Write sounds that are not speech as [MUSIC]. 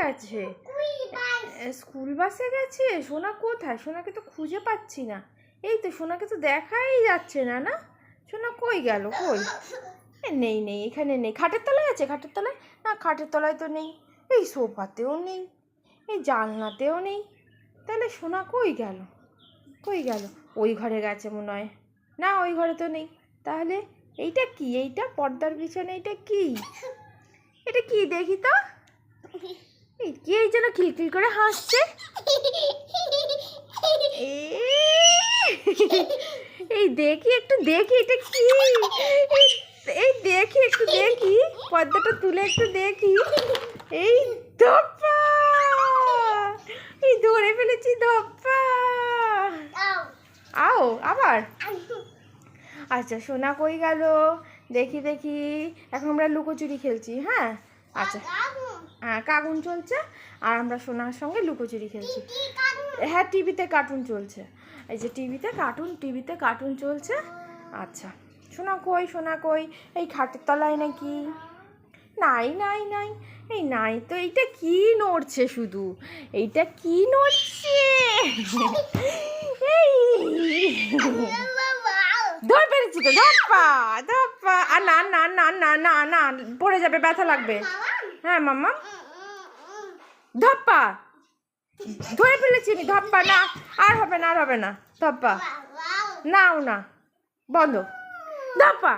গেছে? স্কুল বাসে। গেছে? সোনা কোথায়? সোনাকে তো খুঁজে পাচ্ছি না। এই তো সোনাকে তো দেখাই যাচ্ছে না না? সোনা কই গেল? কই? নেই নেই এখানে নেই। খাটের তলায় আছে? খাটের তলায়? না খাটের তলায় তো নেই। এই সোফাতেও নেই। এই জানলাতেও নেই। তাহলে সোনা কই গেল? কই গেল? ওই ঘরে গেছে মনে হয়। না ওই ঘরে তো নেই। তাহলে এইটা কি? এইটা? পর্দার পিছনে এইটা কি? এটা কি দেখি তো? [LAUGHS] এই, কি এই যেন খিলখিল করে হাসছে? এই দেখি, একটু দেখি, এটা কি? এই দেখি, একটু দেখি পর্দাটা তুলে একটু দেখি। এই ধপ্পা! এই ধরে ফেলেছি ধপ্পা! আও, আবার? আচ্ছা সোনা কই গেল? দেখি দেখি, এখন আমরা লুকোচুরি খেলছি হ্যাঁ? আচ্ছা। হ্যাঁ কার্টুন চলছে আর আমরা সোনার সঙ্গে লুকোচুরি খেলছি। হ্যাঁ টিভিতে কার্টুন চলছে। এই যে টিভিতে কার্টুন টিভিতে কার্টুন চলছে। আচ্ছা সোনা কই সোনা কই? এই খাটের তলায় নাকি? নাই নাই নাই। এই নাই তো এইটা কি নড়ছে শুধু? এইটা কি নড়ছে? ধর পেরেছি তো ধপ্পা ধপ্পা আর না না না না না না পড়ে যাবে ব্যথা লাগবে। হ্যাঁ মাম্মা? ধপ্পা। ধরে ফেলেছি আমি ধপ্পা। না, আর হবে না, আর হবে না। ধপ্পা। নাও না। বন্ধ। ধপ্পা।